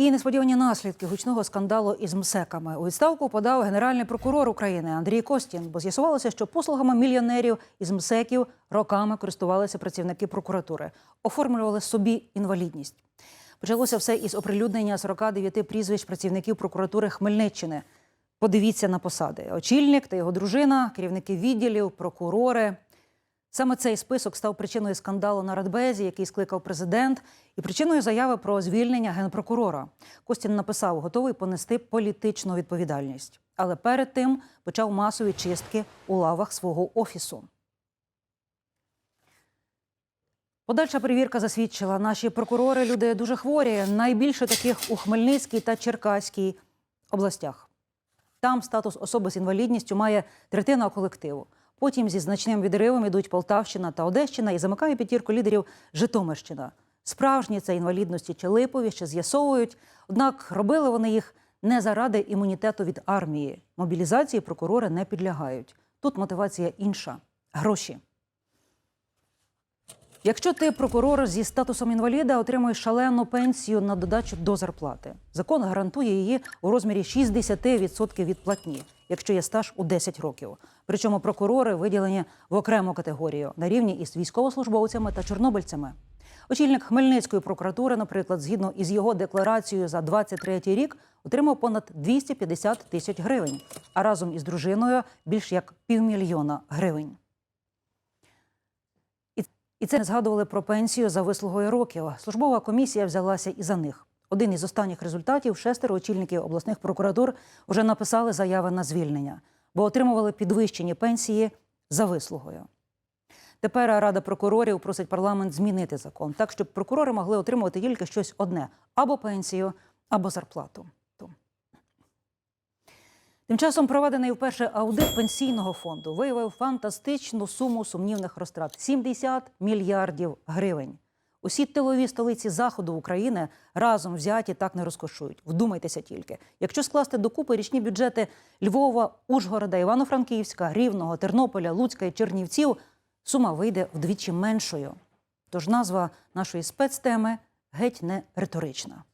І несподівані наслідки гучного скандалу із МСЕКами. У відставку подав генеральний прокурор України Андрій Костін, бо з'ясувалося, що послугами мільйонерів із МСЕКів роками користувалися працівники прокуратури, оформлювали собі інвалідність. Почалося все із оприлюднення 49 прізвищ працівників прокуратури Хмельниччини. Подивіться на посади: очільник та його дружина, керівники відділів, прокурори. Саме цей список став причиною скандалу на Радбезі, який скликав президент, і причиною заяви про звільнення генпрокурора. Костін написав, готовий понести політичну відповідальність. Але перед тим почав масові чистки у лавах свого офісу. Подальша перевірка засвідчила, наші прокурори люди дуже хворі. Найбільше таких у Хмельницькій та Черкаській областях. Там статус особи з інвалідністю має третина колективу. Потім зі значним відривом ідуть Полтавщина та Одещина і замикає п'ятірку лідерів Житомирщина. Справжні це інвалідності чи липові ще з'ясовують. Однак робили вони їх не заради імунітету від армії. Мобілізації прокурори не підлягають. Тут мотивація інша гроші. Якщо ти прокурор зі статусом інваліда, отримуєш шалену пенсію на додачу до зарплати. Закон гарантує її у розмірі 60% від платні, якщо є стаж у 10 років. Причому прокурори виділені в окрему категорію на рівні із військовослужбовцями та чорнобильцями. Очільник Хмельницької прокуратури, наприклад, згідно із його декларацією за 23 рік, отримав понад 250 тисяч гривень, а разом із дружиною більш як півмільйона гривень. І це не згадували про пенсію за вислугою років. Службова комісія взялася і за них. Один із останніх результатів шестеро очільників обласних прокуратур вже написали заяви на звільнення, бо отримували підвищені пенсії за вислугою. Тепер Рада прокурорів просить парламент змінити закон так, щоб прокурори могли отримувати тільки щось одне або пенсію, або зарплату. Тим часом проведений вперше аудит пенсійного фонду виявив фантастичну суму сумнівних розтрат 70 мільярдів гривень. Усі тилові столиці заходу України разом взяті так не розкошують. Вдумайтеся тільки. Якщо скласти докупи річні бюджети Львова, Ужгорода, Івано-Франківська, Рівного, Тернополя, Луцька і Чернівців, сума вийде вдвічі меншою. Тож назва нашої спецтеми геть не риторична.